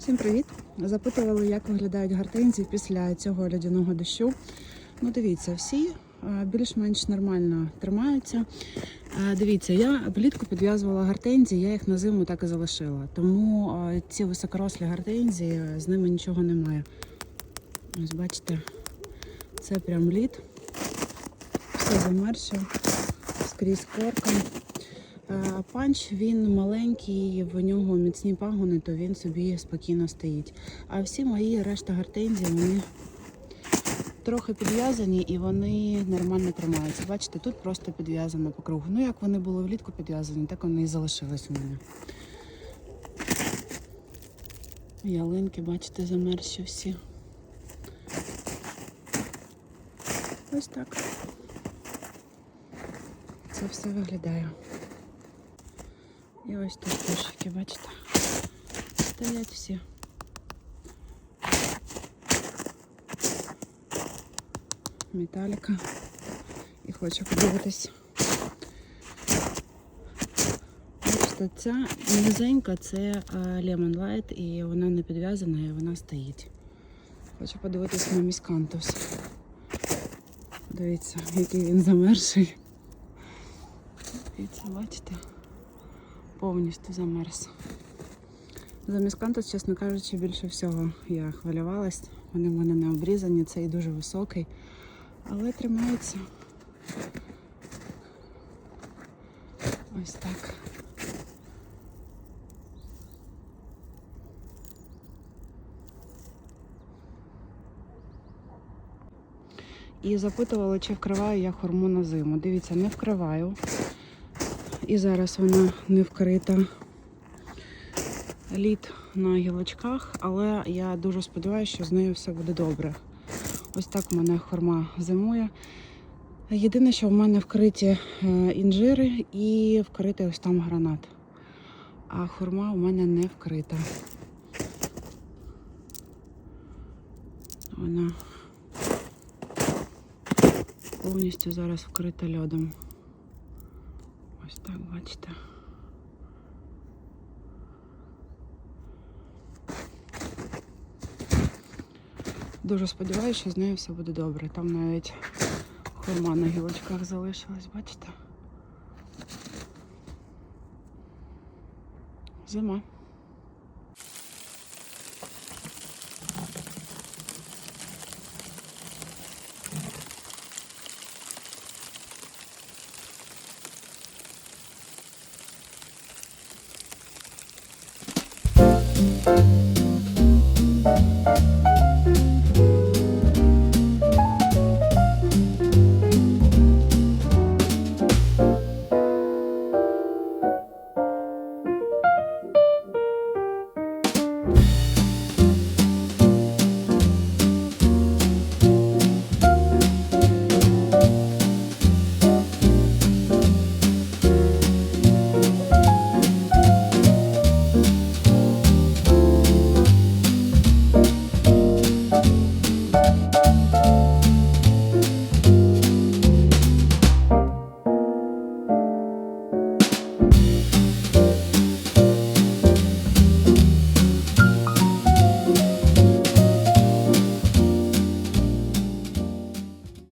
Всім привіт! Запитували, як виглядають гортензії після цього льодяного дощу. Ну, дивіться, всі е, більш-менш нормально тримаються. Е, Дивіться, я влітку підв'язувала гортензії, я їх на зиму так і залишила. Тому е, ці високорослі гортензії, з ними нічого немає. Ось бачите, це прям лід. Все замерше, скрізь корка. Е, Панч він маленький, в нього міцні пагони, то він собі спокійно стоїть. А всі мої решта гортензії, вони трохи підв'язані і вони нормально тримаються. Бачите, тут просто підв'язано по кругу. Ну, як вони були влітку підв'язані, так вони і залишились у мене. Ялинки, бачите, замерзші всі. Ось так. Це все виглядає. І ось тут кошики, бачите? Стоять всі. Металіка. І хочу подивитись. Бачите, ця низенька це Lemon Light і вона не підв'язана і вона стоїть. Хочу подивитись на міскантус. Дивіться, який він замерзший. Дивіться, бачите? Повністю замерз. За міскантус, чесно кажучи, більше всього я хвилювалась. Вони в мене не обрізані, цей дуже високий, але тримається. Ось так. І запитували, чи вкриваю я хорму на зиму. Дивіться, не вкриваю. І зараз вона не вкрита. Лід на гілочках, але я дуже сподіваюся, що з нею все буде добре. Ось так в мене хурма зимує. Єдине, що в мене вкриті е, інжири і вкритий ось там гранат. А хурма у мене не вкрита. Вона повністю зараз вкрита льодом. Ось так, бачите. Дуже сподіваюся, що з нею все буде добре. Там навіть хурма на гілочках залишилась, бачите? Зима.